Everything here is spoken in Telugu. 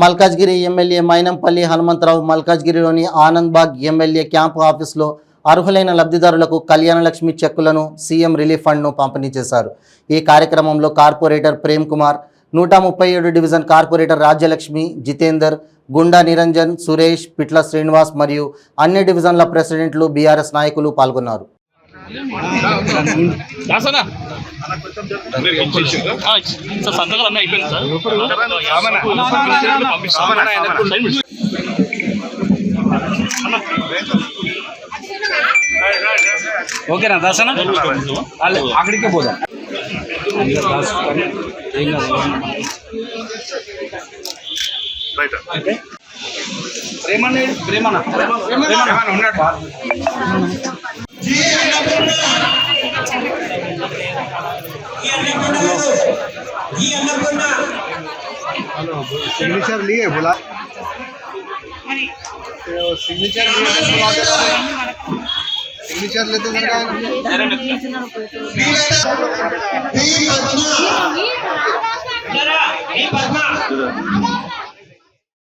Malkajgiri M L A Mynampally Hanumantharao మల్కాజ్గిరిలోని Anandbagh M L A camp ఆఫీసులో అర్హులైన లబ్ధిదారులకు కళ్యాణలక్ష్మి చెక్కులను సీఎం రిలీఫ్ ఫండ్ను పంపిణీ చేశారు. ఈ కార్యక్రమంలో కార్పొరేటర్ ప్రేమ్ కుమార్ నూట ముప్పై ఏడు డివిజన్ కార్పొరేటర్ రాజ్యలక్ష్మి జితేందర్ గుండా నిరంజన్ సురేష్ పిట్ల శ్రీనివాస్ మరియు అన్ని డివిజన్ల ప్రెసిడెంట్లు బీఆర్ఎస్ నాయకులు పాల్గొన్నారు. దాసనా? ఆ, సార్ సంతకాలు అన్నీ అయిపోయింది సార్. ఓకేనా దర్శన వాళ్ళు అక్కడికే పోదాం. ఏం కాదు ప్రేమన్న. ప్రేమన్న ప్రేమన్న ఉన్నాడు. सिग्नेचर लिए बुला। सिग्नेचर सिग्नेचर लेते सरकार।